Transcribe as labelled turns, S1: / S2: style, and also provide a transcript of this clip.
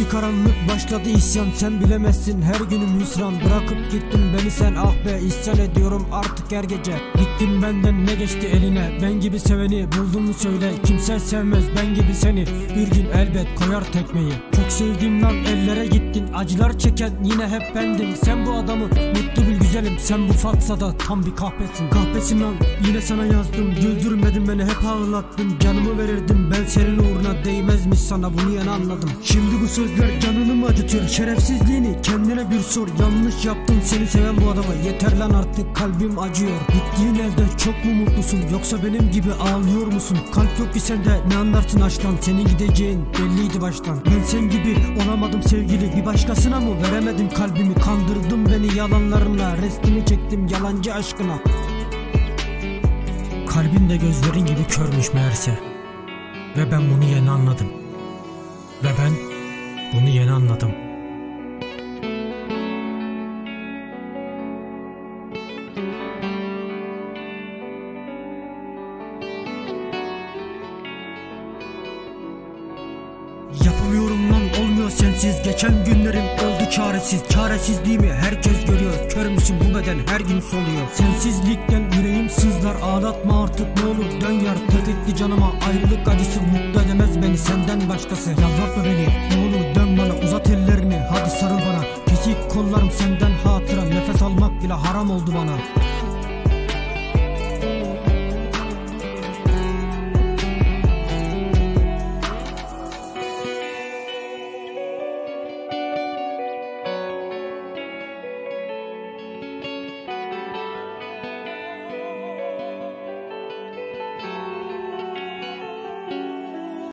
S1: Bitti karanlık başladı isyan Sen bilemezsin. Her günüm hüsran. Bırakıp gittin beni sen. Ah be isyan ediyorum artık her gece. Gittin benden ne geçti eline? Ben gibi seveni buldun mu söyle. Kimse sevmez ben gibi seni. Bir gün elbet koyar tekmeyi. Çok sevdiğim lan ellere gittin. Acılar çeken yine hep bendim Sen bu adamı mutlu bil güzelim. Sen bu fatsada tam bir kahpesin Kahpesin lan yine sana yazdım. Güldürmedin beni hep ağlattın. Canımı verirdim ben senin uğruna Değmezmiş sana. Bunu yeni anladım. Şimdi bu sözler canını mı acıtıyor Şerefsizliğini. Kendine bir sor Yanlış yaptın seni seven bu adama Yeter lan artık kalbim acıyor. Gittiğin evde çok mu mutlusun? Yoksa benim gibi ağlıyor musun? Kalp yok ki sende ne anlarsın aşktan? Senin gideceğin belliydi baştan. Ben sen gibi olamadım sevgili Bir başkasına mı veremedim kalbimi? Kandırdın beni yalanlarınla Restini çektim yalancı aşkına. Kalbin de gözlerin gibi körmüş meğerse. Ve ben bunu yeni anladım. Ve ben bunu yeni anladım. Yapamıyorum lan olmuyor sensiz. Geçen günlerim oldu çaresiz. Çaresizliğimi herkes görüyor. Kör müsün? Bu beden her gün soluyor. Sensizlikten yüreğim sızlar. Ağlatma artık ne olur dön yar. Etti canıma ayrılık acısı. Mutlu edemez beni senden başkası. Yalvartma beni ne olur almak bile haram oldu bana.